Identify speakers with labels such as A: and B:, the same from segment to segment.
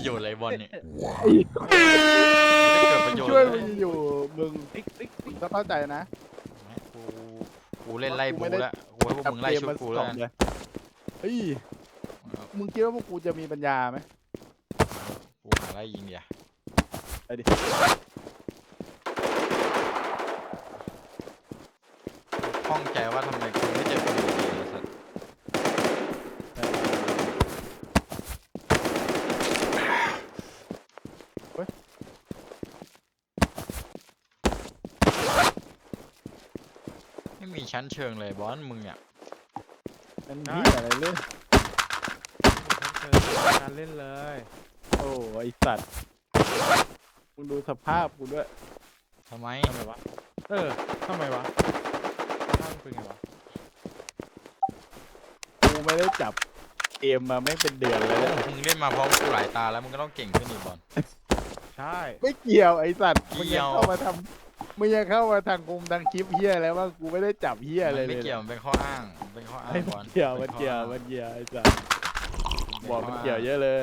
A: ประโยชน์อะไรบอลเนี่ย
B: ไอ้
A: ไม่ได้เกิดประโยชน์
B: ช่วย
A: เล
B: มึ
A: ย
B: งอยู่มึง
C: ติ๊กติ๊กติ๊ก
B: ก็เข้าใจนะ
A: กูกูเล่นไล่
B: กู
A: บู
B: ไม่ได้
A: แล้วกูให้พวกมึงไล่ชุดกูแล้วกัน
B: เลยเฮ้ยมึงคิดว่าพวกกูจะมีปัญญาไหม
A: กูหาไล่ยิงเดียว
B: ไปดิ
A: ข้องใจว่าทำไมกูไม่เจอคนดีๆเลยสัตว์ไม่มี ชั้นเชิงเลยบอลมึงอะ
B: มันนี่อะไรเรื่อง
C: เชิญการเล่นเลย
B: โอ้ไอสัตว์มึงดูสภาพกูด้วย
A: ทำไม
C: ทำไมวะ เออทำไมวะท่านเป็นไงวะ
B: กูไม่ได้จับเกมมาไม่เป็นเดือนเลยเนี่ย
A: มึงเล่นมาพร้อมกูหลายตาแล้วมึงก็ต้องเก่งขึ้นอีกบอล
C: ใช่
B: ไม่เกี่ยวไอสัตว์มึง
A: เกี่
B: ยั
A: ยว
B: งเข้ามาทำ มึงยังเข้ามาทางกลุ่มทางคลิปเฮียแล้วว่ากูไม่ได้จับเฮีย
A: มั
B: อะไร
A: น
B: เล
A: ไม่
B: ย
A: เกี่ยวมันเป็นข้ออ้างมันเป็นข้ออ้าง
B: ไอ้
A: บอล
B: เกี่ยว
A: เป็
B: มัน
A: ข้อ
B: เกี่ยว
A: อ้าง
B: มันเกี่ยวไอสัตว์บอกมันเกี่ยวเยอะเลย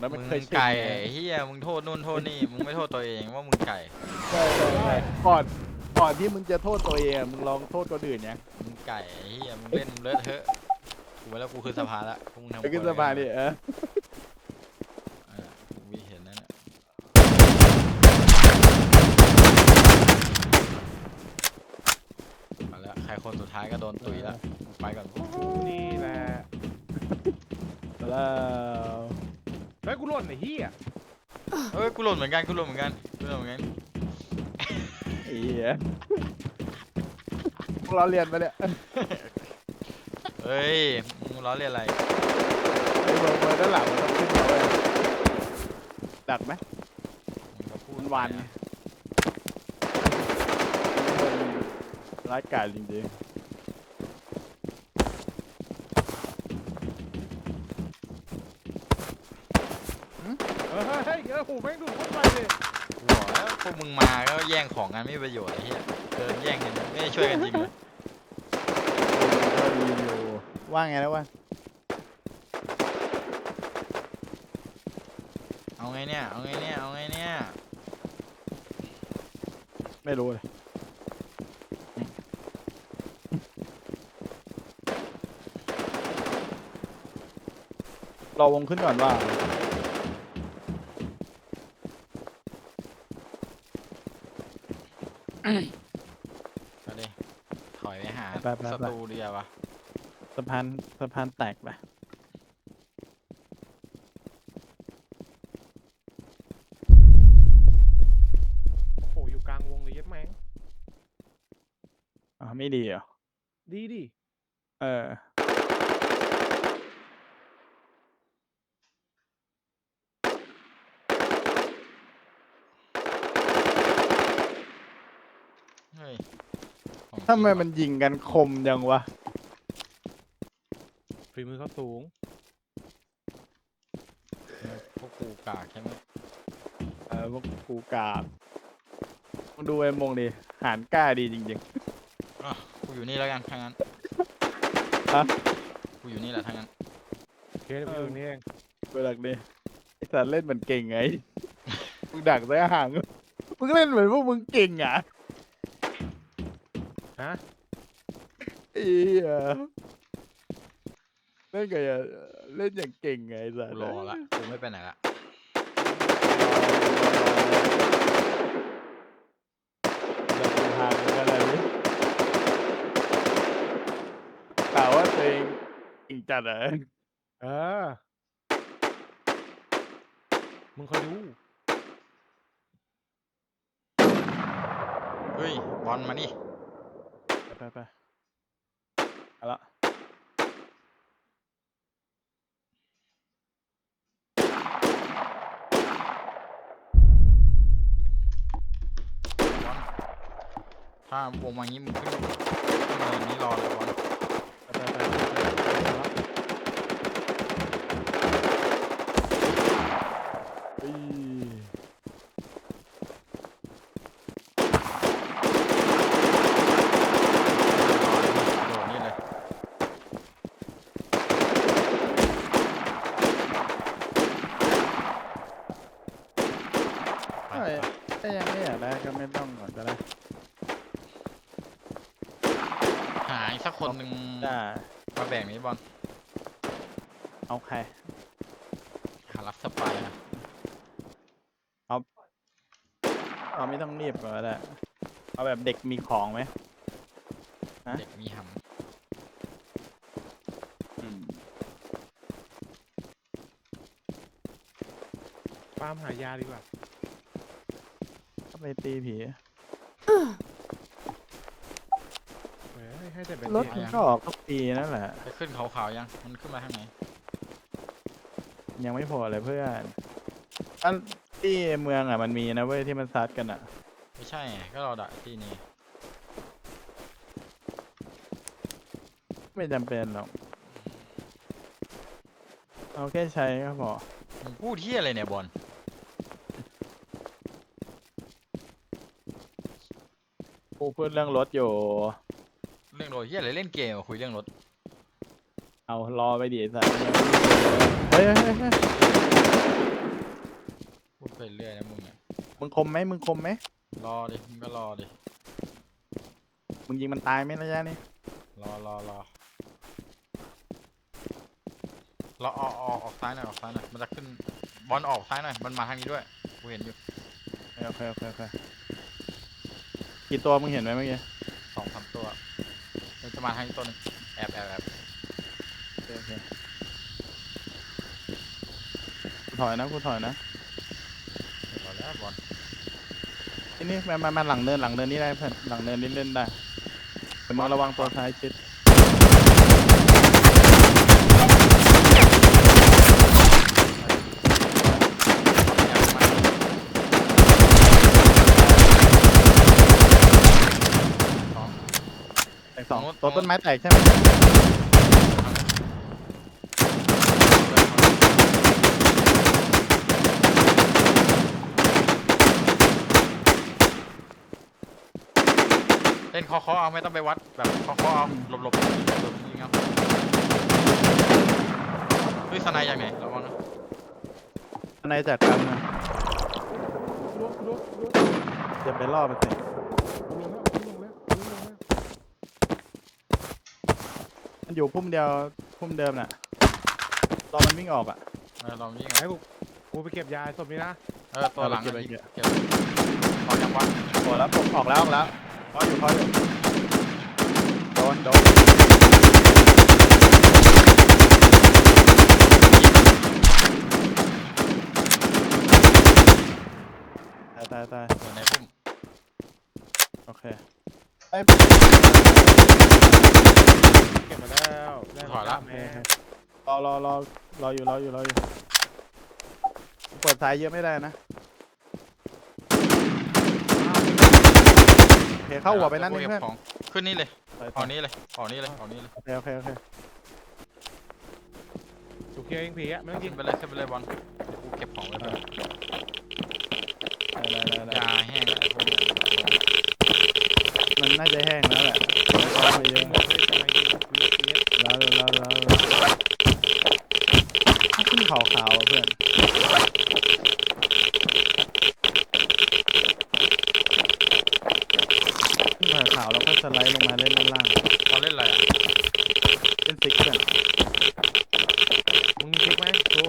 B: แล้ว
A: มึ
B: มัน
A: ง
B: เคย
A: ไก่
B: ไง
A: ไอ้เฮียมึงโทษนู่นโทษนี่มึงไม่โทษตัวเองว่ามึงไก่
B: ใช่ใช่ใช่ก่อนก่อนที่มึงจะโทษตัวเองอะมึงลองโทษคนอื่นยัง
A: มึงไก่ไอ้เฮียมึงเล่นเลอะเทอะกูไปแล้วกูคือสภาละพวกมึงทำ
B: ไปขึ้นสะพานดิเออ
A: เออกูวิเห็นนั่นแหละมาแล้วใครคนสุ ดท้ายก็โดนตุยแล้วกูไปก่อน
C: นี่แหละ
B: แล้ว
C: เฮ้ยกูหล่นไอ้เหี้ย
A: เอ้ยกูหล่นเหมือนกันกูหล่นเหมือนกันกูหล่นเหมือนกัน
B: ไอ้เหี้ยพวกเราเรียนไปเนี่ย
A: เฮ้ยมึงล้อเลียนอะไร
B: ไอ้เบอร์เบอร์ด้านหลังมันต้องขึ้นมาเว้ยดักไหม
A: มึงก็พูด
B: มันวัน
A: ไป
B: ไง
A: อะ
B: ร้ายกาจจริง
C: เฮ้ยเฮ้ ยเฮ้ยเออโหแม่งดูดเข้าไปเลย
A: กูบอกแล้วพวกมึงมาก็แย่งของกันไม่มีประโยชน์ไอ้เหี้ยเดินแย่งกันไม่ได้ช่วยกันจริงเลย
B: ๆก็ดีอยู่ว่าไงแล้ววะ
A: เอาไงเนี่ยเอาไงเนี่ยเอาไงเนี่ย
B: ไม่รู้เลยรอวงขึ้นก่อนว่า
A: เอาดิถอย ไปหา
B: ไปไปไป
A: ศัตรูดีกว่าวะ
B: สะพานสะพานแตกไป
C: โอ้โหอยู่กลางวงเลยยัดแม่ง
B: อ่าไม่ดีเหรอ
C: ดีดิ
B: เออ
A: เฮ้ยของจริง
B: ทำไม
A: ว่ะ
B: มันยิงกันคมจังวะ
C: ฝีมือเขาสูง
A: พวกกูกากใช่ไหม
B: เออพวกกูกาบมึงดูไอ้มงดิหารกล้าดีจริง
A: อะกูอยู่นี่แล้วกันถ้างั้น
B: ฮะ
A: กูอยู่นี่แหละถ้างั้น
C: เคสไปดูนี่เอง
B: ๆกูดักดิไอสัตว์เล่นเหมือนเก่งไงมึงดักได้ห่างมึงเล่นเหมือนพวกมึงเก่งอะ
C: ฮะ
B: ไอ้เหี้ยเล่นกับอย่าเล่นอย่างเก่งไงไอ้สัต
A: กู
B: ว์
A: รอละกูไม่ไปไหนละ
B: เดี๋ยวกูห่างกันอะไรดิกล่าวว่าตัวเองเก่งจัดเหรอ
C: เออ มึงคอยดู
A: เฮ้ยบอลมานี่
B: ไปไปเอาละ
A: ถ้าวงมางี้มึงขึ้นขึ้นเนินนี้รอเลยบอล
B: ไปไปไปเอาละเฮ้ย
A: โดดนี่เลย
B: ถ้ายังไม่อยากได้ก็ไม่ต้องก่อนก็ได้
A: หาอีกสักคนหนึ่ง
B: ได้
A: มาแบ่งนี้บอล
B: เอาใคร
A: หารับสปายนะ
B: เอาไม่ต้องรีบก็ได้เอาแบบเด็กมีของไหมฮะ
A: เด็กมีห
B: อืม
C: ปาล์มหายาดีกว่า
B: ก็ไปตีผี
C: เฮ้ยให้แต่เป็น
B: รถมันก็ออกทุกปีนั่นแหละำ
A: จะขึ้นขาวๆยัง มันขึ้นมาทางไหน
B: ยังไม่พอเลยเพื่อนอันที่เมืองอะมันมีนะเว้ยที่มันซัดกันอะ
A: ไม่ใช่ไงก็เราดักที่นี่
B: ไม่จำเป็นหรอกเอาแค่ใช้ก็พอ
A: มึงพูดที่อะไรเนี่ยบอล
B: กูพูดเรื่องรถอยู่
A: เรื่องรถที่อะไรเล่นเกมอะคุยเรื่องรถ
B: เอารอไปดิไอ้สัตว์เฮ้ยเฮ้ยเฮ้ยเฮ้ย
A: พูดไปเรื่อยนะมึงอะ
B: มึงคมไหมมึงคมไหม
A: รอดิมึงก็รอดิ
B: มึงยิงมันตายไหมระยะนี้
A: รอรอรอรอออกออกออกซ้ายหน่อยออกซ้ายหน่อยมันจะขึ้นบอลออกซ้ายหน่อยมันมาทางนี้ด้วยกูเห็นอยู่
B: โอเคโอเคโอเคกี่ตัวมึงเห็นไหมเมื่อกี้
A: สองสามตัวมันจะมาทางนี้ตัวหนึงแอบแอบแอบ
B: โอ เคโอเคกูถอยนะกูถอยนะ
A: เดี๋ยวรอแล้วบอล
B: ที่นี่มามามาหลังเนินหลังเนินนี่ได้เพื่อนหลังเนินนี่เล่นได้แต่มึงระวังตัวซ้ายชิด
A: แอบมาสอง
B: แตกสอง
A: ตรงนู้น
B: ตัวต้นไม้แตกใช่ไหม
A: เล่นเคอๆเอาไม่ต้องไปวัดแบบเคอๆเอาหลบๆหลบหลบยิงเอาเฮ้ยสไนด์อย่างไหนระวังนะ
B: อันไหนจากกันนะ
C: ลุกลุกลุก
B: จะไปล่อมันสิ
C: ลงแล้วลงแล้วลงแล้ว
B: มันอยู่พุ่มเดียวพุ่มเดิมน่ะรอมันวิ่งออกอะ
A: เออลองยิง
C: ไอ้กูกูไปเก็บยาศพนี้นะ
A: เออตัวหลัง
B: เก็บ
A: อะ
B: ไว้
A: ยิง
B: เก็บ
A: เก็บขอยังวะ
B: โอ้แล้วผมออกแล้วออกแล้ว พออยู่พออยู่โดนโดนตายตายตาย
A: อยู่ในพุ่ม
B: โอเคไอ้ย
C: เก็บมาแล้วได้แม่
B: รอรอรอรออยู่รออยู่รออยู่เปิดสายเยอะไม่ได้นะโอ เคเข้าหัวไปนั่น
A: ดี๋
B: นี่
A: ยวกู
B: เพื่อน
A: ก็บของขึ้นนี่เลย
B: ไป
A: ออกนี้เลยออกนี้เลยออกนี้เลย
B: โอเคโอเคโอเค
C: ถูกเคลียร์เองผีอะไม่ต้องยิ
A: ขึ้
C: ง
A: นไปเลยขึ้นไปเลยบอลเดี๋ยวกูเก็บของไว้เพื่อน
B: ได้ได้ได้ได้
A: ยาแห้งแล้วไอ้พวกนี้
B: มันน่าจะแห้งแล้วแหละไม่ต้องไปเยอะแล้วแล้วแล้วแล้วขึ้นขาวขาวๆอะเพื่อนขึ้นขาวขาวๆแล้วก็สไลด์ลงมาเล่นด้านล่าง
A: เราเล่นอะไรอะ
B: เล่นซิกเพื่อน
C: มึงมีคลิกไหมดู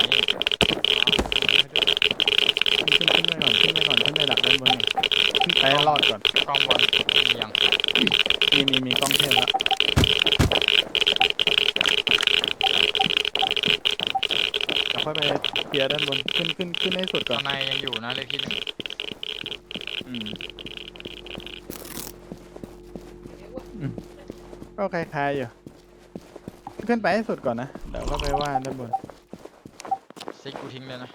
A: นี่
B: ขึ้นขึ้นขึ้นไปก่อนขึ้นไปก่อนขึ้นไปดักด้านบนก่อนขึ้นไปให้รอดก่อน
A: กล้องบอลมียัง
B: มีมีมีกล้องเทพแล้วเดี๋ยวค่อยไปเคลียร์ด้านบนขึ้นขึ้นขึ้นให้สุดก่อ
A: ข้านงในยังอยู่นะเลขที่หนึ่ง
B: ก็คล้ายๆอยู่ ขึ้นไปให้สุดก่อนนะ เดี๋ยวก็ไปว่าด้านบน
A: ซิกกูทิ้งเลยนะ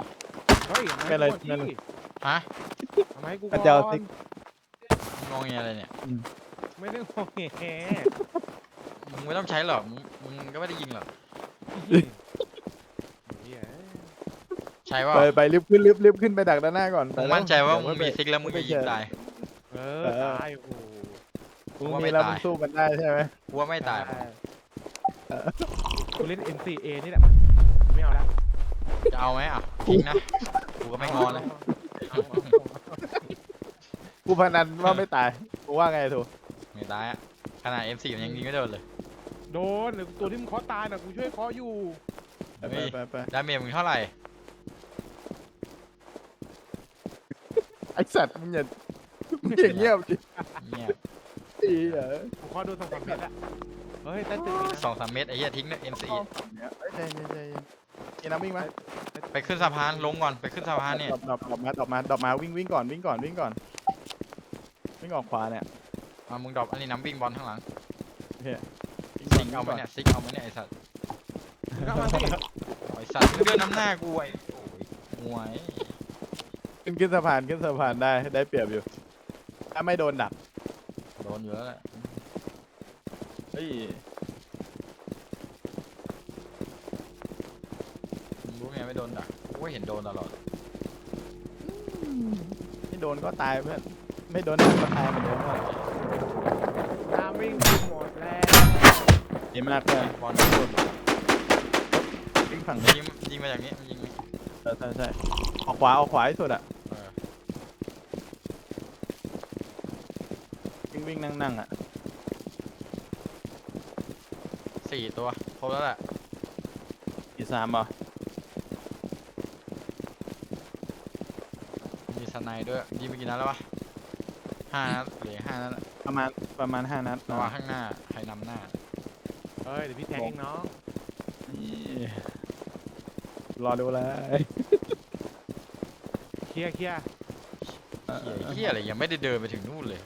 C: เฮ้ย
B: ไม่เลยไม่เลย
A: ฮะ
C: ทำไมกู
B: พระเจ้าติ๊ก
A: งงเงี้ยอะไรเนี่ย
C: ไม่ได้งงแง
A: มึงไม่ต้องใช้หรอก มึงมึงก็ไม่ได้ยิงหรอกใช่ว่า
B: ไปไปรีบขึ้นรีบรีบขึ้นไปดักด้านหน้าก่อน
A: มึงมั่นใจว่า
B: เดี๋
A: มึ
B: ย
A: ง
B: ค่อย
A: มี
B: ไป
A: ซิกแล้วมึงจะยิงตาย
C: เออตายโอ้โห
B: มึง
A: ว่า
B: มี
A: ไม่
B: แล้ว
A: ตาย
B: มึงสู้มันได้ใช่ไหม
A: กูว่าไม่ตาย
C: กูเล่น NCA นี่แหละไม่เอาแล้ว
A: จะเอาไหมอะทิ้งนะกูก็ไม่งอเลย
C: เพ
B: นันว่าไม่ตาย กูว่าไงถูก
A: ไม่ตายอะขนาด M4 มันยังยิงไม่โดนเลย
C: โดนหรือตัวที่มึงเคาะตายน่ะกูช่วยเคาะอยู่
B: ไปไปไปไป
A: ดาเมจมึงเท่าไหร่
B: ไอสัตว์มึงอย่ามึงอย่างเงียบดิ
A: เงียบ
B: ไอ้เหี้ย
C: กูเคาะโดนสองสามเม็ดอะเฮ้ยใต้ตึกมีนะ
A: สองสามเมตรไอ้เหี้ยทิ้งเนี่ย M4
B: เนี่ยเอ้ยใจเย็นใจเย็นนี่น้ำวิ่งไหม
A: ไปขึ้นสะพานลงก่อนไปขึ้นสะพานเนี่ย
B: ดรอปดรอปดรอปมาดรอปมาดรอปมาวิ่งวิ่งก่อนวิ่งก่อนวิ่งก่อนวิ่งออกขวาเนี่ย
A: มามึงดรอปอันนี้น้ำวิ่งบอลข้างหลัง
B: วิ่ง
A: ซิก
B: ก่
A: เอา
B: น
A: ไหม
B: วิ่งก่น
A: เนี่ยซิกเอาไหมเนี่ยไอ้สัตว์
C: ก็มาสิ
A: ไอ้สัตว์มึงเดินน้ำหน้ากูไอ้โอ้ยมวย
B: ขึ้นขึ้นสะพานขึ้นสะพานได้ได้เปรียบอยู่ถ้าไม่โดนดัก
A: โดน อยู่แล้วแหละ
B: เฮ้ย
A: มึงรู้ไงไม่โดนด่ะกูก็เห็นโดนตลอด
B: ไม่โดนก็ตายเพื่อน ไม่โดนดักก็ตายเหมือนเดิมเพื่อน
C: น้ำวิ่งกูหมดแล้ว
B: ดีมากเพื่อน
A: บอลมันโดน
B: วิ่งฝั่ง
A: มัน
B: นี้
A: ยิงยิงมาจากนี้มันยิงมา
B: ใช่ใช่ใช่ออกขวาออกขวาที่สุดอะ
A: เออ
B: วิ่งวิ่งนั่งนั่งอะ
A: สี่ตัวครบแล้วแหละ
B: อีสามเหรอ
A: มีสไนด์ด้วยยิงไปกี่นัดแล้ววะห้านัดเหลือห้านัดอะ
B: ประมาณประมาณห้านัด
A: ระหว่างข้างหน้าใครนำหน้า
C: เฮ้ยเดี๋ยวพี่แทงเองน้อง
B: นี่รอดูเลย
C: เคลียร์เคลียร์
A: เฮียเฮียอะไรยังไม่ได้เดินไปถึงนู่นเลย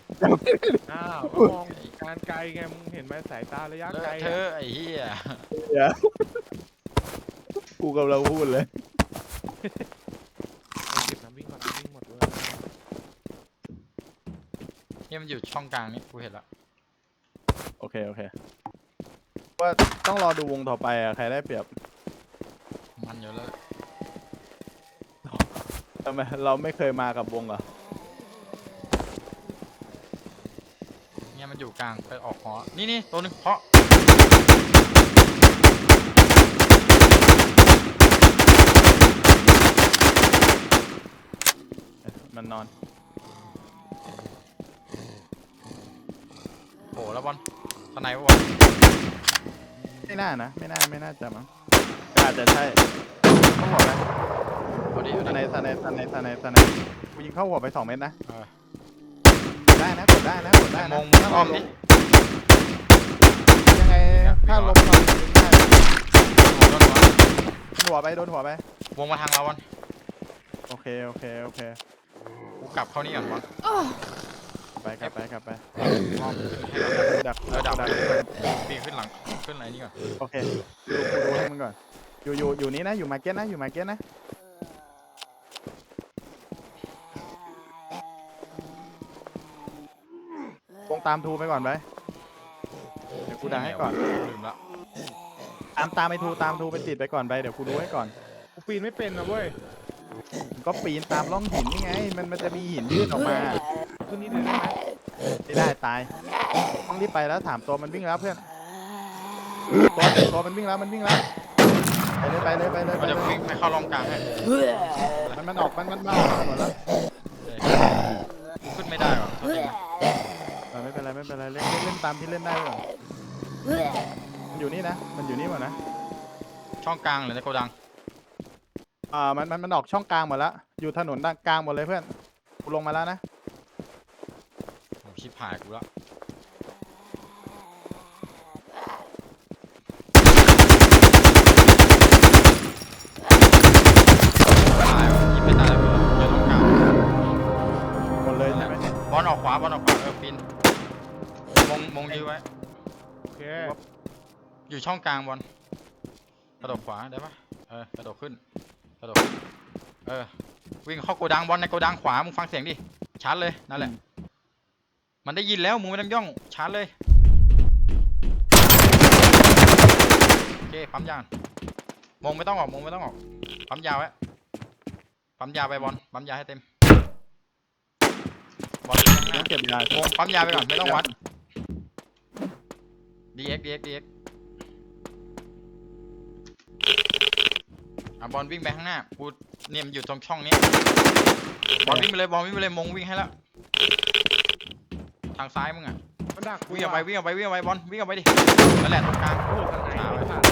C: อ้าวก็มองการไกลไงมึงเห็นไหมสายตาระยะ
A: เล
C: ไกล
A: อะเธ
C: อะ
A: อะไอ้เฮีย
B: เดี๋ยวกูกำลังพูดเลย
C: เก็บน้ำวิ่งก่อนน้ำวิ่งหมดเลย
A: เนี่ยมันอยู่ช่องกลางนี่กูเห็นละ
B: โอเคโอเคว่าต้องรอดูวงต่อไปอะใครได้เปรียบ
A: มันอยู่แล้วแหละ
B: ทำไมเราไม่เคยมากับวงเหรอ
A: เนี่ยมันอยู่ กลางไปออกหอนี่นี่ตัวหนึงเพาะ
B: เอ๊ะมันนอน
A: โผล่แล้วบอลสไนด์ปะบอล
B: ไม่น่านะ ไม่น่า ไม่น่าจะมั้งก็อาจจะใช่ต้องบอกนะ
A: เอาดิเอา
B: สไน
A: ดิ
B: สไนสไนสไนสไนกูยิงเข้าหัวไปสองเม็ดนะ
A: เออก
B: ดได้นะกดได้นะกดได้
A: ม
B: นะ
A: งมึงอ้อมดิ
B: ยังไงถ้าลมก่อนยิงได้
A: โดนหัว
B: โดนหัวไปโดนหัวไป
A: วงมาทางเราบอล
B: โอเคโอเคโอเค
A: กูกลับเข้านี่ก่อนบอล
B: ไปกลับไปกลับไป
A: อ้อมให้เราดับ
B: ดัก
A: เออดับ
B: ดัก
A: ปีนขึ้นหลังขึ้นอะไรนี่ก่อน
B: โอเคดูกูดูให้มึงก่อนอยู่อยู่อยู่นี้นะอยู่มาร์เก็ตนะอยู่มาร์เก็ตนะ วงตามทูไปก่อนไปเดี๋ยวกูดังให้ก่อน
A: ลืมละ
B: ตามตามไอ้ทูตามทูไปติดไปก่อนไปเดี๋ยวกูดูให้ก่อน
C: กูปีนไม่เป็นนะเว้ย
B: ก็ปีนตามร่องหินนี่ไง มันมันจะมีหินยื่นออกมา
C: ขึ้นนี่เลยได้ไหม
B: ไม่ได้ตายต้องรีบไปแล้วถามตัวมันวิ่งแล้วเพื่อนตัวตัวมันวิ่งแล้วมันวิ่งแล้วไปเลยไปเลยไปเลยไป
A: มัน
B: เล
A: จะ
B: ย
A: วิ่งไปเข้าร่องกลางให้
B: มันมันออกมันมันมาออกมาหมดแล้ว
A: ขึ้นไม่ได้หรอ
B: เออไม่เป็นไรไม่เป็นไรเล่นเล่นเล่นตามที่เล่นได้ก่อนมันอยู่นี่นะ มันอยู่นี่หมดนะ
A: ช่องกลางหรือในโกดัง
B: อ่ามันมันมันออกช่องกลางหมดแล้ว อยู่ถนนด้านกลางหมดเลยเพื่อนกูลงมาแล้วนะ
A: โอ้ชิบหายกูละ ยื้อ
B: ไว้
C: โอเค
A: อยู่ช่องกลางบอลกระโดดขวาได้ปะเออกระโดดขึ้นกระโดดขึ้นเออวิ่งเข้าโกดังบอลในโกดังขวามึงฟังเสียงดิชาร์จเลยนั่นแหละ มันได้ยินแล้วมึงไม่ต้องย่องชาร์จเลยโอเคปั๊มยางมงไม่ต้องออกมงไม่ต้องออกปั๊มยาวไว้ปั๊มยาไปบอลปั๊มยาให้เต็มบอลไปข้างห
B: ต้
A: น้า
B: องเก็บยา
A: โมงปั๊มยาไปก่อนไม่ต้องวัด DX DX DX อะบอลวิ่งไปข้างหน้ากูเนี่ยมันอยู่ตรงช่องนี้บอลวิ่งไปเลยบอลวิ่งไปเลยมงวิ่งให้แล้วทางซ้ายมึงอะ
C: มันดักกู
A: วิ่งออกไป
C: ว่ะ
A: วิ่งออกไปวิ่งออกไปบอลวิ่งออกไปดินั่นแหละตรงกลาง
C: โอ้โหทางไหน
A: ช้าไว้
C: ไม่ผ่าน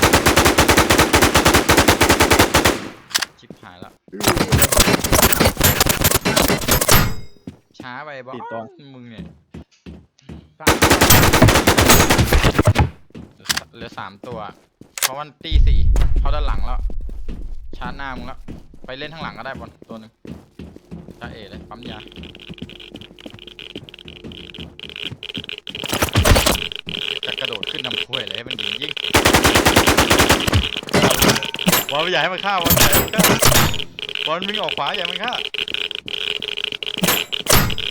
A: ชิบหายแล้วช้าไปบอล
B: ติดตัว
A: มึงเนี่ย
C: สาม
A: เหลือสามตัว เพราะมันตีสี่เขาด้านหลังแล้วชาร์จหน้ามึงแล้ว ไปเล่นข้างหลังก็ได้บอลตัวหนึ่งจ้าเอเลยปั๊มยาจะกระโดดขึ้นนำถ้วยเลยให้มันยิงยิงบอลไม่อยากให้มันฆ่าบอลอย่าให้มันฆ่าบอลวิ่งออกขวาอย่าให้มันฆ่า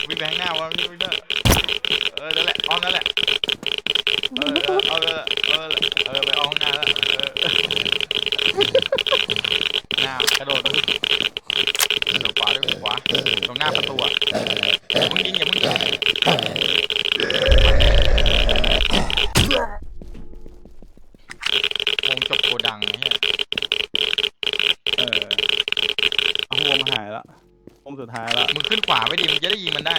A: วิ่งไปข้างหน้าบอลวิ่งไปข้างหน้าเออนั่นแหละออมนั่นแหละเออเอาเลยเออเออไปเอาข้างหน้าแล้วเออหน้ากระโดดกระโดดขวาด้วยขวาตรงหน้าประตูอะอย่ามึงยิงอย่ามึงยิงวงจบโก ดังไอ้เหี้ย
B: เออเอาวงหายละวงสุดท้ายละ
A: มึงขึ้นขวาไว้ดิมึงจะได้ยิงมันได้